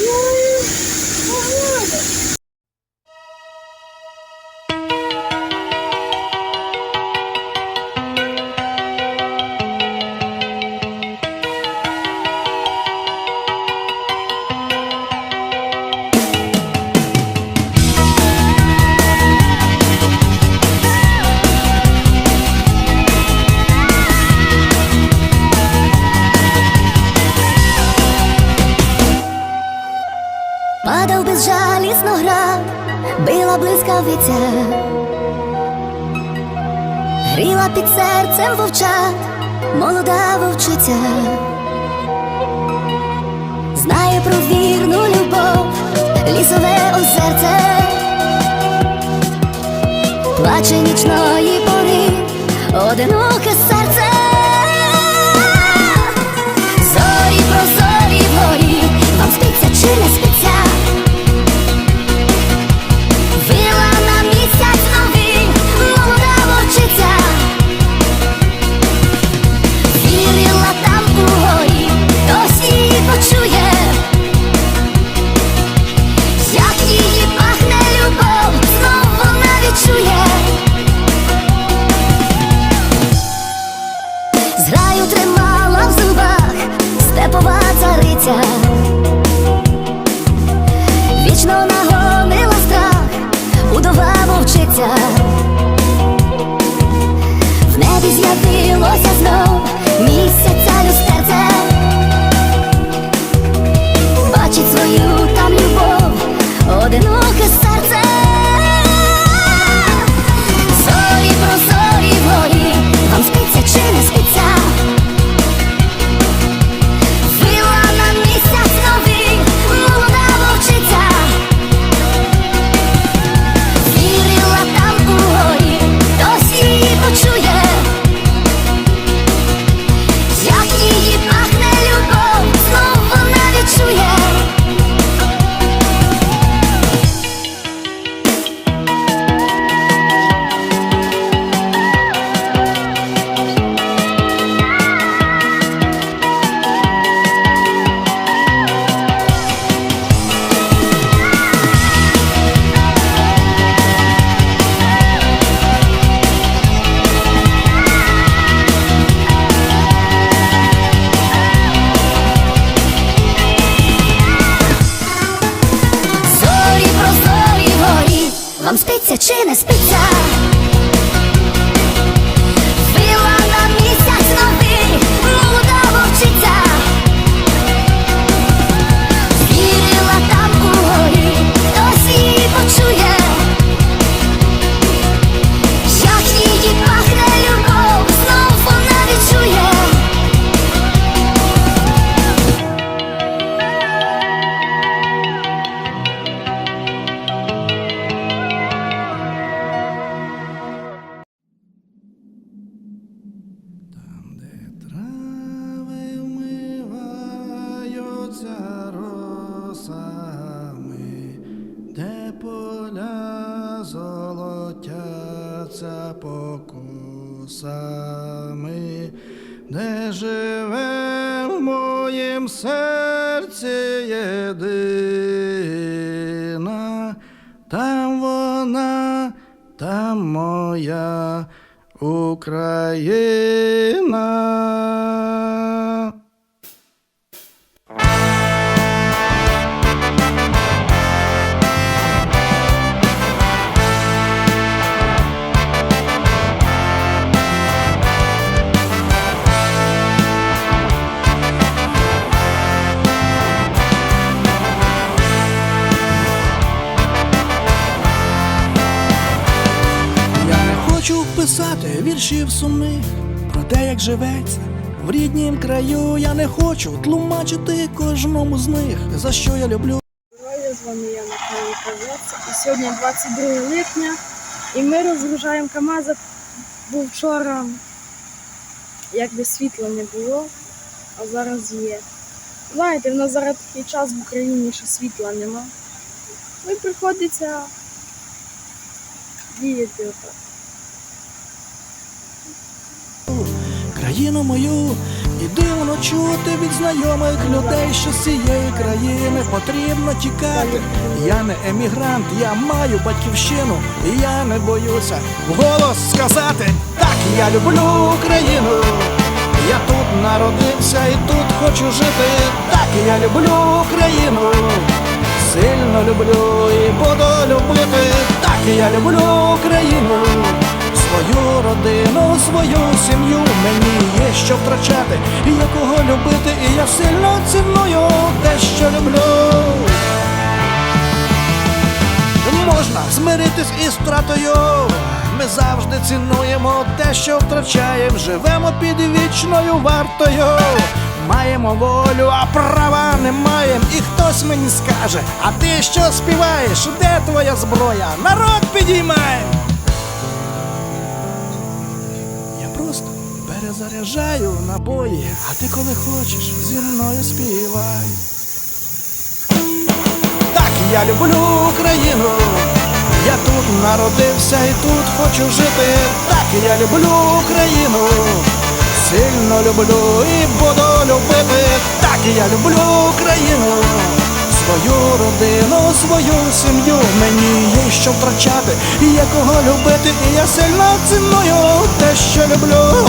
Ну, блискавиця, гріла під серцем вовчат, молода вовчиця, знає про вірну любов, лісове озерце, плаче нічної пори, одиноке серце. спиться чи не спиться? вмиваються росами, де поля золотяться покосами, де живе в моїм серці єдина, там вона, там моя Україна. Віршів сумних про те, як живеться в ріднім краю. Я не хочу тлумачити кожному з них, за що я люблю. Здоров'я, з вами я Михайло Кравець. І сьогодні 22 липня, і ми розгружаємо КАМАЗ. Був вчора, якби світла не було, а зараз є. Знаєте, в нас зараз такий час в Україні, що світла нема. Ну і приходиться діяти отак. Країну мою, і дивно чути від знайомих людей, що з цієї країни потрібно тікати. Я не емігрант, я маю батьківщину, і я не боюся вголос сказати так, я люблю Україну. Я тут народився і тут хочу жити. Так, я люблю Україну. Сильно люблю і буду любити. Так, я люблю Україну. Свою сім'ю мені є що втрачати, і є кого любити, і я сильно ціную те, що люблю. Можна змиритись із втратою. Ми завжди цінуємо те, що втрачаємо, живемо під вічною вартою. Маємо волю, а права не маємо. І хтось мені скаже, а ти що співаєш? Де твоя зброя? Народ підіймає. Перезаряджаю набої, а ти коли хочеш зі мною співай. Так, я люблю Україну. Я тут народився і тут хочу жити. Так, я люблю Україну. Сильно люблю і буду любити. Так, я люблю Україну. Свою родину, свою сім'ю мені є що втрачати, і є кого любити, і я сильно ціную те, що люблю.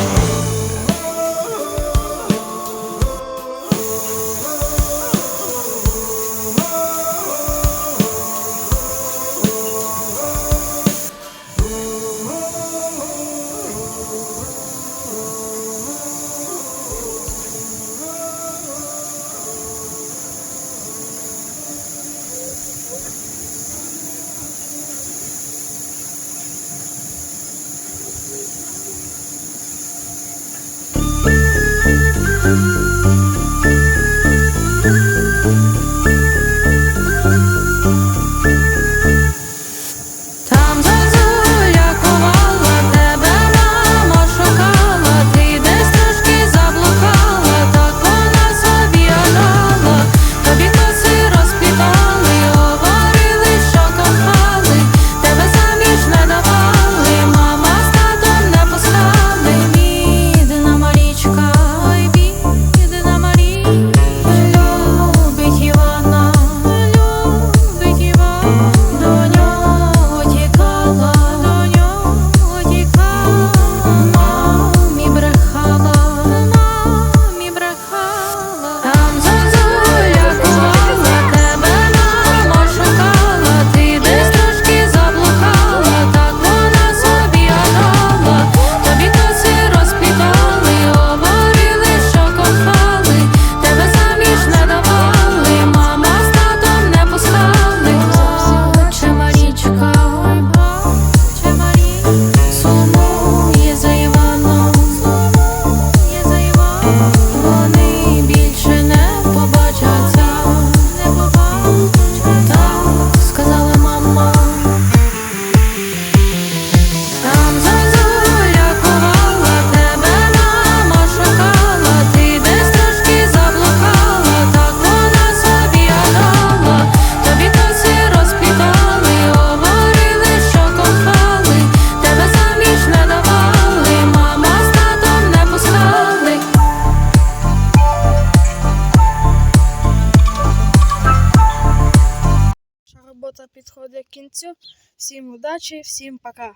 Підходить. Всім удачі, всім пока.